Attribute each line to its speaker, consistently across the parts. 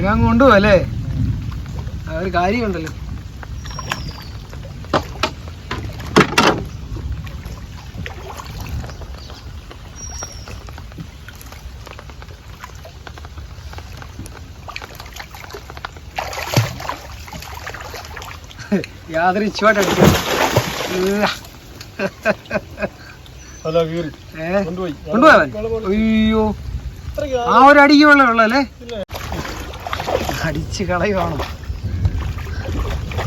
Speaker 1: അവനങ്ങ് കൊണ്ടുപോകും അല്ലേ? ആ, ഒരു കാര്യമുണ്ടല്ലോ. യാതൊരു ഇച്ചുമായിട്ട് അടിക്കാം
Speaker 2: അല്ല കൊണ്ടുപോയി.
Speaker 1: കൊണ്ടുപോയവൻ അയ്യോ. ആ ഒരു അടിക്ക് വെള്ളം ഉള്ളല്ലേ അടിച്ച് കളയുവാണോ.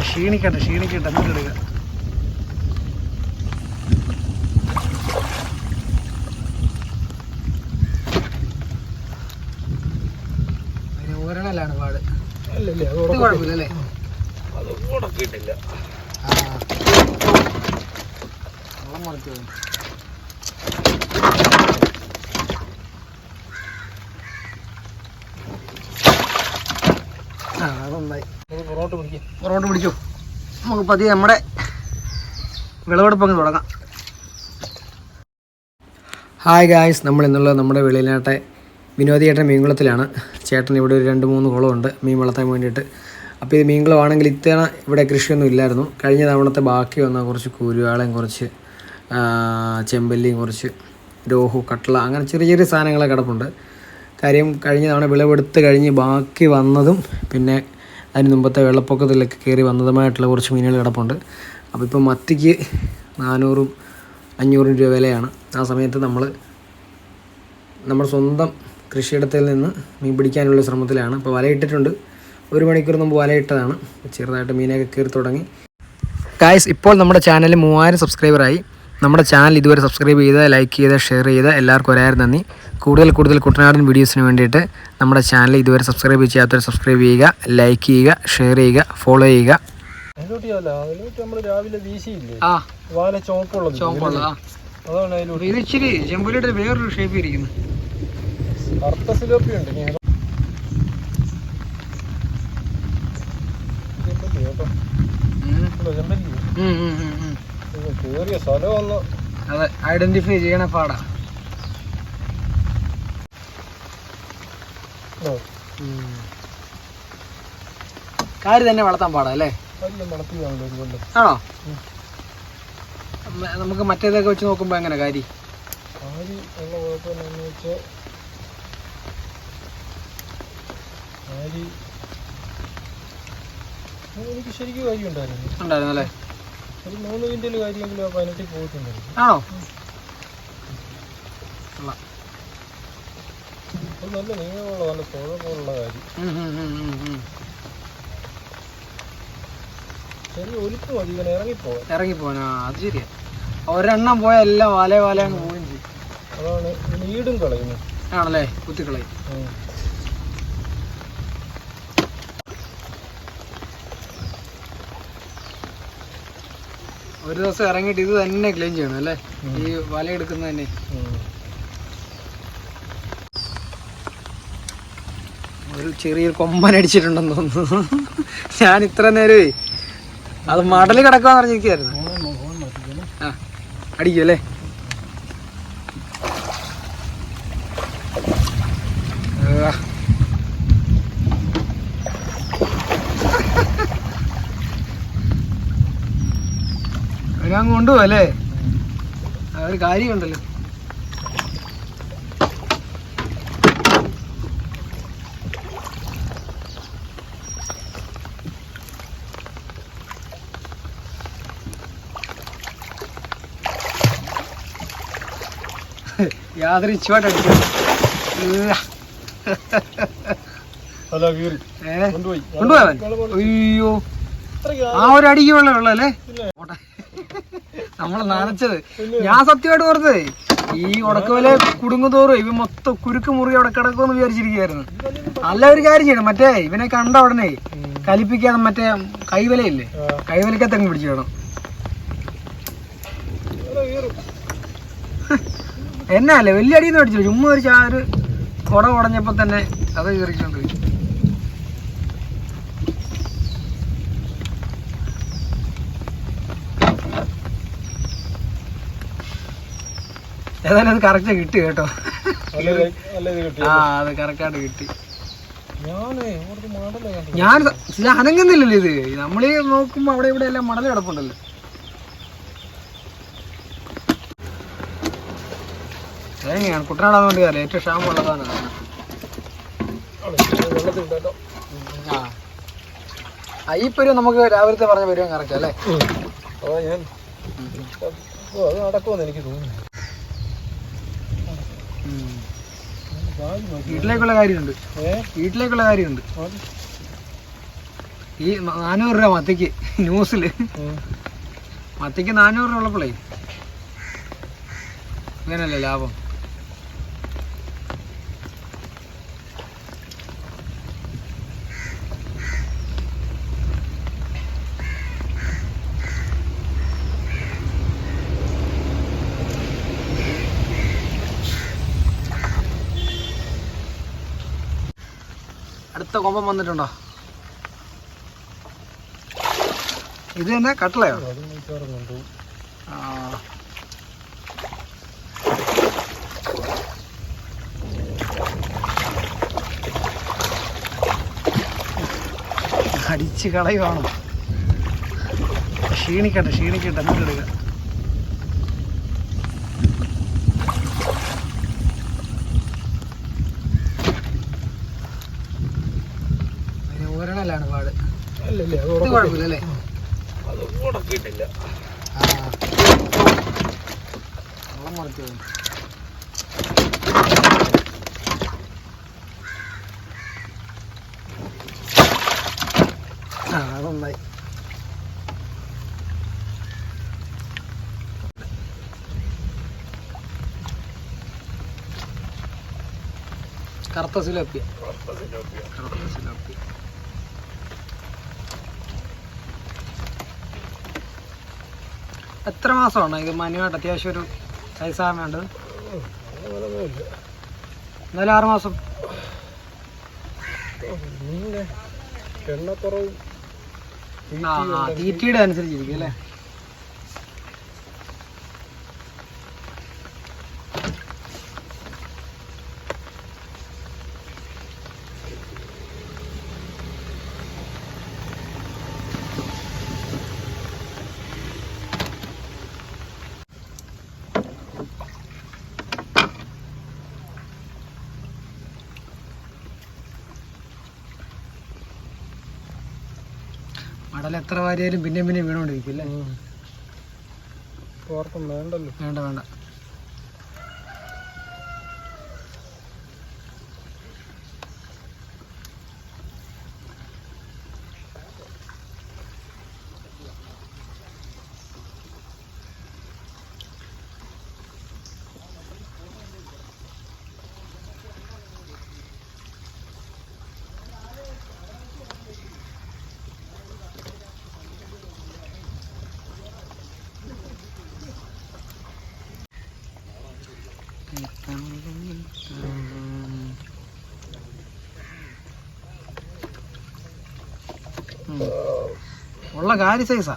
Speaker 1: ക്ഷീണിക്കട്ടെ ക്ഷീണിക്കട്ടെ എന്നിട്ട് എടുക്കുക അതിന് ഊരണലാണ് പാട്. കുഴപ്പമില്ലല്ലേ?
Speaker 2: അത് ഉടക്കിയിട്ടില്ല
Speaker 1: ആ. വെള്ളം മറിച്ചു പോയി.
Speaker 2: പൊറോട്ട് പിടിക്കും.
Speaker 1: പുറകോട്ട് പിടിച്ചു നമുക്ക് പതിയെ നമ്മുടെ വിളവെടുപ്പ് അങ്ങ് തുടങ്ങാം. ഹായ് ഗായ്സ് നമ്മൾ ഇന്നുള്ളത് നമ്മുടെ വെളിയിലാട്ടെ വിനോദിയേട്ടൻ മീൻകുളത്തിലാണ്. ചേട്ടൻ ഇവിടെ ഒരു രണ്ട് മൂന്ന് കുളമുണ്ട്. മീൻ വളർത്താൻ വേണ്ടിയിട്ട്. അപ്പോൾ ഇത് മീൻകുളമാണെങ്കിൽ ഇത്തവണ ഇവിടെ കൃഷിയൊന്നും ഇല്ലായിരുന്നു. കഴിഞ്ഞ തവണത്തെ ബാക്കി വന്ന കുറച്ച് കുരുവാളയും കുറച്ച് ചെമ്പല്ലിയും കുറച്ച് രോഹു കട്ടള അങ്ങനെ ചെറിയ ചെറിയ സാധനങ്ങളെ കിടപ്പുണ്ട്. കാര്യം കഴിഞ്ഞ തവണ വിളവെടുത്ത് കഴിഞ്ഞ് ബാക്കി വന്നതും പിന്നെ അതിന് മുമ്പത്തെ വെള്ളപ്പൊക്കത്തിലൊക്കെ കയറി വന്നതുമായിട്ടുള്ള കുറച്ച് മീനുകൾ കിടപ്പുണ്ട്. അപ്പോൾ ഇപ്പോൾ മത്തിക്ക് നാനൂറും അഞ്ഞൂറും രൂപ വിലയാണ്. ആ സമയത്ത് നമ്മൾ നമ്മൾ സ്വന്തം കൃഷിയിടത്തിൽ നിന്ന് മീൻ പിടിക്കാനുള്ള ശ്രമത്തിലാണ്. ഇപ്പോൾ വലയിട്ടിട്ടുണ്ട് ഒരു മണിക്കൂർ മുമ്പ് വലയിട്ടതാണ് ചെറുതായിട്ട് മീനൊക്കെ കയറി തുടങ്ങി. ഗായ്സ് ഇപ്പോൾ നമ്മുടെ ചാനൽ മൂവായിരം സബ്സ്ക്രൈബറായി നമ്മുടെ ചാനൽ ഇതുവരെ സബ്സ്ക്രൈബ് ചെയ്ത ലൈക്ക് ചെയ്ത ഷെയർ ചെയ്ത എല്ലാവർക്കും ഒരായിരം നന്ദി. കൂടുതൽ കൂടുതൽ കുട്ടനാടൻ വീഡിയോസിന് വേണ്ടിയിട്ട് നമ്മുടെ ചാനൽ ഇതുവരെ സബ്സ്ക്രൈബ് ചെയ്യാത്തവർ സബ്സ്ക്രൈബ് ചെയ്യുക ലൈക്ക് ചെയ്യുക ഷെയർ ചെയ്യുക ഫോളോ ചെയ്യുക.
Speaker 2: ഐഡന്റിഫൈ അല്ല പാടാ
Speaker 1: ആ
Speaker 2: വാല ചോപ്പുള്ളത്
Speaker 1: ചോപ്പുള്ള
Speaker 2: അതാണ് അതിലോട്ട്
Speaker 1: ഇത് ഇച്ചിരി ചെമ്പുലിയുടെ വേറൊരു ഷേപ്പ് ഇരിക്കുന്നു
Speaker 2: കറുത്ത സിലോപ്പി ഉണ്ട് ഇനി അത് ചെമ്പല്ലി കേട്ടോ ഇല്ല, ചെമ്പല്ലി ഇത് കേറിയ സ്ഥലം ഒന്ന്
Speaker 1: അതെ ഐഡന്റിഫൈ ചെയ്യണ പാടാ
Speaker 2: ഓ,
Speaker 1: കാര്യം തന്നെ വളർത്താൻ പാടാ അല്ലേ?
Speaker 2: വലിയ മണത്തിയാണല്ലോ ഒരു കൊല്ലം
Speaker 1: ആണോ? നമുക്ക് മറ്റേതൊക്കെ വെച്ച് നോക്കുമ്പോ എങ്ങനെ
Speaker 2: കാരി? എനിക്ക് ശരിക്കും കാര്യം ഉണ്ടായിരുന്നു.
Speaker 1: ഉണ്ടായിരുന്നു അല്ലേ?
Speaker 2: ഒരു മൂന്ന് ക്വിന്റൽ കാര്യമെങ്കിലും ആ പതിനെട്ടിൽ പോയിട്ടുണ്ടായിരുന്നു.
Speaker 1: ആണോ?
Speaker 2: നല്ല നീളമുള്ള നല്ല തുഴപ്പുള്ള കാര്യം. ചെറിയ ഒലിപ്പ് ഇവൻ ഇറങ്ങിപ്പോവാൻ.
Speaker 1: ഇറങ്ങിപ്പോനാ അത് ശരിയാ. ഒരെണ്ണം പോയ എല്ലാം വാലേ വാല അങ്ങ് പോവുകയും ചെയ്യും.
Speaker 2: അതാണ് ഇവൻ കളയുന്നു
Speaker 1: ആണല്ലേ? കുത്തിക്കളയും. ഒരു ദിവസം ഇറങ്ങിയിട്ട് ഇത് തന്നെ ക്ലീൻ ചെയ്യണം അല്ലേ? ഈ വല എടുക്കുന്നത് തന്നെ. ഒരു ചെറിയൊരു കൊമ്പൻ അടിച്ചിട്ടുണ്ടെന്ന് തോന്നുന്നു ഞാൻ ഇത്ര നേരമേ അത് മടലിൽ കിടക്കാന്ന് പറഞ്ഞിരിക്കുകയായിരുന്നു. ആ അടിക്കും അല്ലേ ആ. അവനങ്ങ് കൊണ്ടുപോകും അല്ലേ ഒരു കാര്യമുണ്ടല്ലോ യാതൊരു ഇച്ചുമായിട്ട് അടിക്കാം അയ്യോ. ആ ഒരു അടിക്ക് വെള്ളം ഉള്ളല്ലേ. നമ്മൾ നനച്ചത്. ഞാൻ സത്യമായിട്ട് ഓർത്തത് ഈ ഉടക്കവല കുടുങ്ങുതോറും ഇവ മൊത്തം കുരുക്ക് മുറി അവിടെ കിടക്കുമെന്ന് വിചാരിച്ചിരിക്കുകയായിരുന്നു. നല്ല ഒരു കാര്യം ചെയ്യണം. മറ്റേ ഇവനെ കണ്ട ഉടനെ കലിപ്പിക്കാതെ മറ്റേ കൈവലയില്ലേ? കൈവലക്കത്തങ്ങ് പിടിച്ചു വേണം
Speaker 2: ഇയാൾ
Speaker 1: അല്ലേ വലിയ അടിയൊന്നും അടിച്ചില്ല ചുമ്മാ ഒരു ചാറ് കുട ഉടഞ്ഞപ്പോ തന്നെ അത് കയറിക്കൊണ്ട് ഏതായാലും അത് കറക്റ്റ് കിട്ടി കേട്ടോ. ആ അത് കറക്റ്റായിട്ട് കിട്ടി. ഞാൻ അനങ്ങുന്നില്ലല്ലോ ഇത്. നമ്മളീ നോക്കുമ്പോ അവിടെ ഇവിടെ എല്ലാം മടൽ കിടപ്പുണ്ടല്ലോ. തേങ്ങയാണ്. കുട്ടനാടാന്ന് വേണ്ടി അറിയാം ഏറ്റവും ക്ഷാമമുള്ളതാണ് ആ. ഈ പരുവം നമുക്ക് രാവിലത്തെ പറഞ്ഞ പരുവം കറക്റ്റ് അല്ലേ?
Speaker 2: ഞാൻ അത് നടക്കുമെന്ന് എനിക്ക് തോന്നുന്നു.
Speaker 1: വീട്ടിലേക്കുള്ള കാര്യമുണ്ട്. വീട്ടിലേക്കുള്ള കാര്യമുണ്ട്. ഈ നാനൂറ് രൂപ മത്തിക്ക് ന്യൂസിൽ. മത്തിക്ക് നാനൂറ് രൂപ ഉള്ളപ്പോഴേ ഇങ്ങനല്ലേ ലാഭം? അടുത്ത കൊമ്പം വന്നിട്ടുണ്ടോ? ഇത് തന്നെ കട്ടളയോ? ആ. അടിച്ച് കളയുവാണോ. ക്ഷീണിക്കട്ടെ ക്ഷീണിക്കട്ടെ എന്നിട്ട് എടുക്കുക അതിന് ഒരെണ്ണലാണ് പാട്
Speaker 2: അല്ലല്ലേ അത്
Speaker 1: ഇത് കുഴപ്പമില്ല അല്ലേ ആ അതൊന്നായി. കറുത്ത സിലോപ്പിയ. കറുത്ത സിലോപ്പിയ. എത്ര മാസമാണ് ഇത് മനുവായിട്ട് അത്യാവശ്യം ഒരു സൈസാകാൻ വേണ്ടത്? എന്നാലും ആറ് മാസം. തീറ്റയുടെ അനുസരിച്ചിരിക്കും അല്ലേ? മടൽ എത്ര വാരിയാലും പിന്നെയും പിന്നെയും വീണോണ്ടിരിക്കും അല്ലേ? വേണ്ട വേണ്ട. ഉള്ള കാര്യ സൈസാ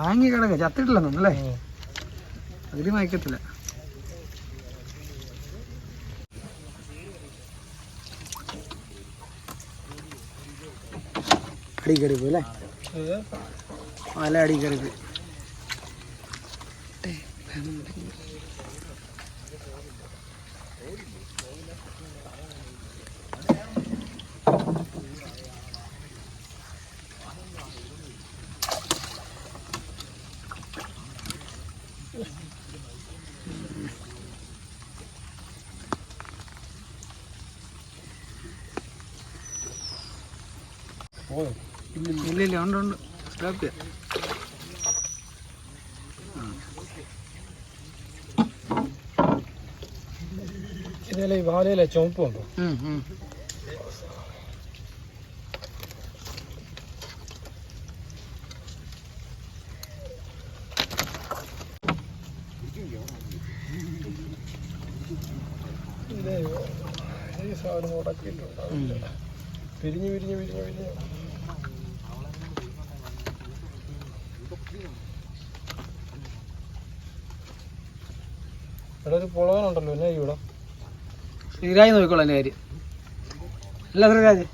Speaker 1: മാങ്ങി കിടക്ക ചത്തിട്ടില്ല അല്ലേ അതിൽ മയക്കത്തില്ല. അടി കയറി പോയി അല്ലേ? മല അടി കയറി പോയി ഇല്ല ഉണ്ട് ഉണ്ട്. സ്റ്റാപ്പ് ചെയ്യാം
Speaker 2: ഇതിലെ ഈ വാലയിലെ ചുമപ്പുണ്ടോ ഈ സാധനം ഉടക്കിയിട്ടുണ്ടാവില്ല പിരിഞ്ഞ് പിരിഞ്ഞു പിരിഞ്ഞു പിരിഞ്ഞു ഇവിടെ ഒരു പുളവനുണ്ടല്ലോ എന്നാ ഇവിടെ
Speaker 1: ശ്രീരാജ് നോക്കിക്കോളാം എന്റെ കാര്യം. അല്ല ശ്രീരാജ്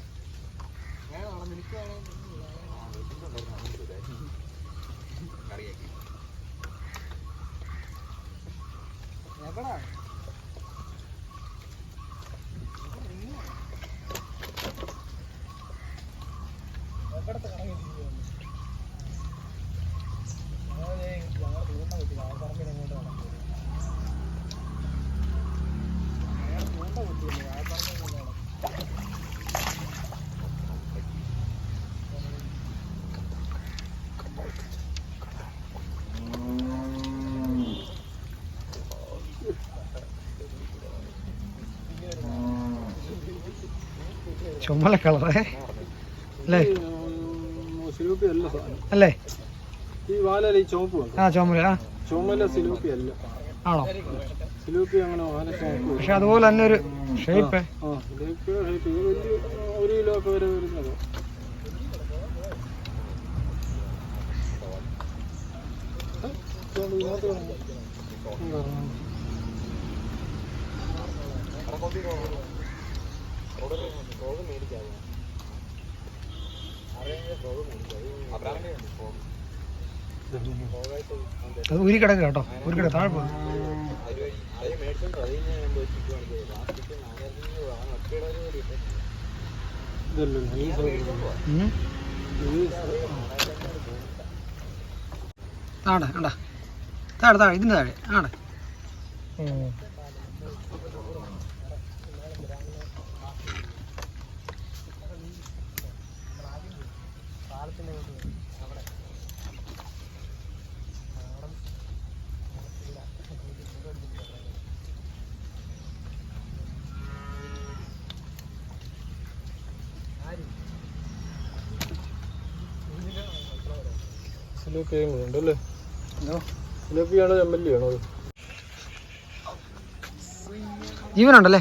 Speaker 1: ചുമല കളറേ അല്ലേ?
Speaker 2: അല്ല?
Speaker 1: ആ ചുമല ആ. ആണോ? പക്ഷെ അതുപോലെ തന്നെ ഒരു ഷേപ്പ്.
Speaker 2: ആ ഇതിലേക്ക് ഇത് മേടിക്കാം.
Speaker 1: അത് കിടക്കുക കേട്ടോ. ഊരി കിടക്കുക താഴെ പോകും കണ്ടാ. താഴെ താഴെ ഇതിന്റെ താഴെ. ആടെ.
Speaker 2: സിലോപ്പിയും കൂടെ ഉണ്ടല്ലേ? സിലോപ്പിയാണോ
Speaker 1: ജീവനുണ്ടല്ലേ?